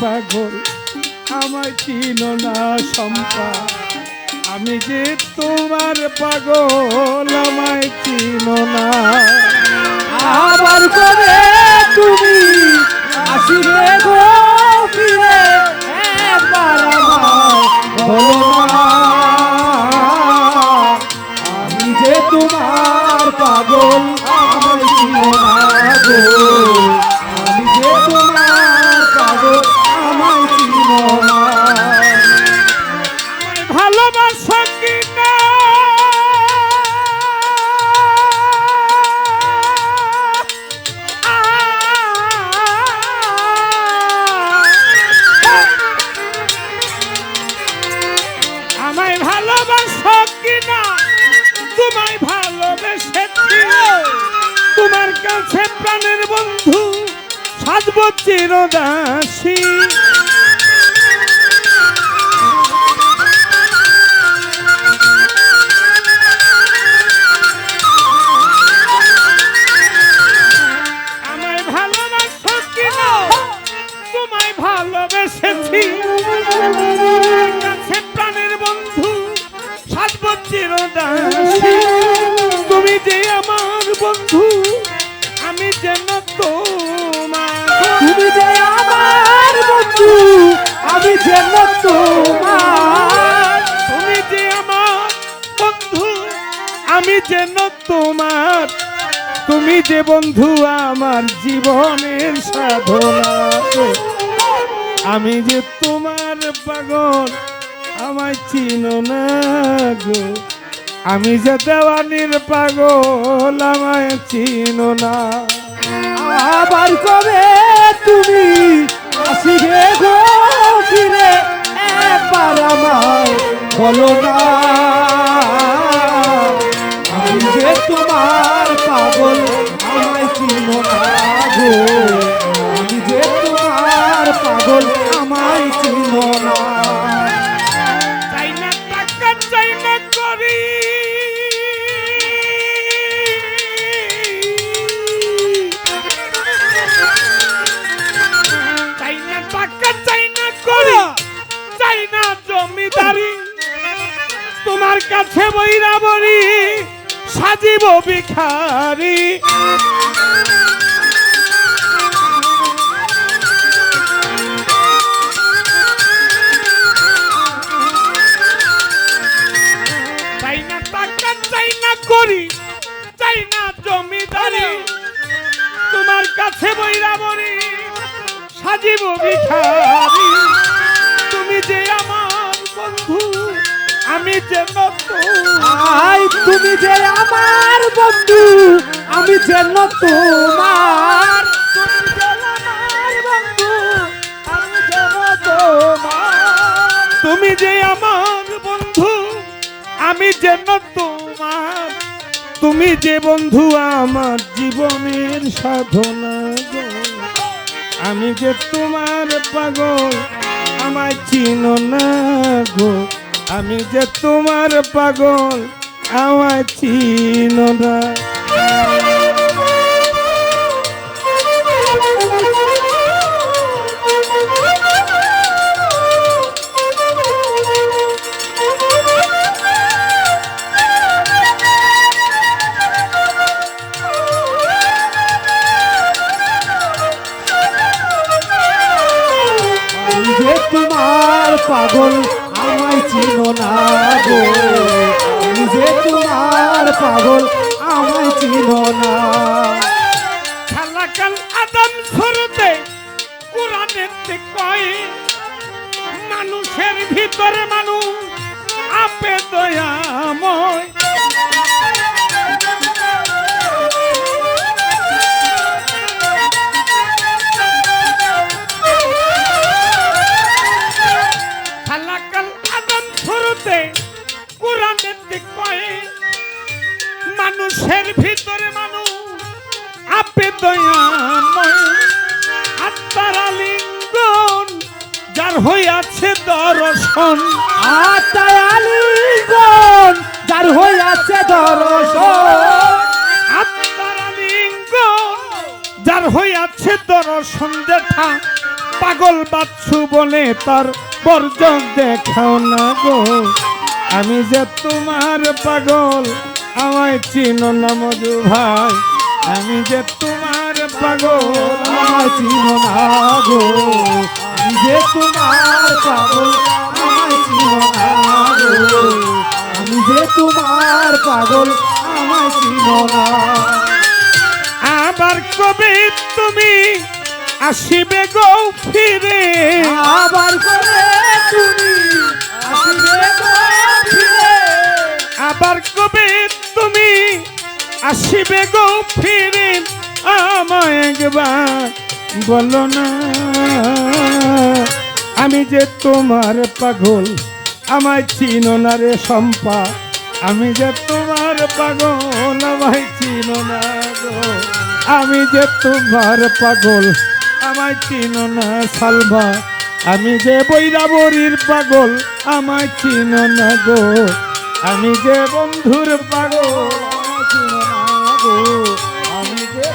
পাগল। আমায় চিনো না সম্পা আমি যে তোমার পাগল, আমায় চিনো না। আবার করে তুমি আসিলে গো আমার আমি যে তোমার পাগল আমার চিনো না কাছে প্রাণের বন্ধু সাজব চিরদাসী। যেন তোমার তুমি যে আমার বন্ধু আমি যেন তোমার। তুমি যে আমার বন্ধু আমি যেন তোমার। তুমি যে বন্ধু আমার জীবনের সাধনা। আমি যে তোমার পাগল আমায় চিনো না গো। আমি যে দেওয়ানির পাগল আমায় চিনো না। আবার কবে তুমি আসিবে গো ফিরে? একবার আমার বলো না। যে তোমার পাগল, আমায় চিনো না গো। তোমার কাছে বইরা বলি সাজিব ভিখারি। চাই না করি তোমার কাছে বইরা বলি সাজিব ভিখারি। আমি যে আই তুমি যে আমার বন্ধু আমি যেন তোমার তুমি যে আমার বন্ধু আমি যেন তোমার তুমি যে বন্ধু তোমার তুমি যে বন্ধু আমার জীবনের সাধনা। আমি যে তোমার পাগল আমার চিনো না গো। আমি যে তোমার পাগল আমায় চিনো না। তোমার পাগল চিনো না গো। নিজে তোমার পাগল আমায় চিনো না। খালাকাল আদম শুরুতে, কোরআনের কয়, মানুষের ভিতরে মানুষ আপে দয়াময় হইয়াছে দর্শন। আতায়ালিগণ যার হইয়াছে দর্শন। আত্মারা লিঙ্গ যার হইয়াছে দর্শন। দেখা পাগল বাচ্চু বলে তার বর্জক দেখাও না গো। আমি যে তোমার পাগল আমায় চিনো না মজু ভাই। আমি যে তোমার পাগল আমায় চিনো না গো। যে তোমার পাগল আমি যে তোমার পাগল আমায় চিনো আবার কবে তুমি আসিবে গো ফিরে। আবার করে তুমি আবার কবে তুমি আসিবে গো ফিরে। আমায় একবার বলো না, আমি যে তোমার পাগল, আমায় চিনো না রে সম্পা আমি যে তোমার পাগল, আমায় চিনো না গো। আমি যে তোমার পাগল, আমায় চিনো না সালভা আমি যে বৈরাবরীর পাগল, আমায় চিনো না গো। আমি যে বন্ধুর পাগল, আমায় চিনো না গো। আমি যে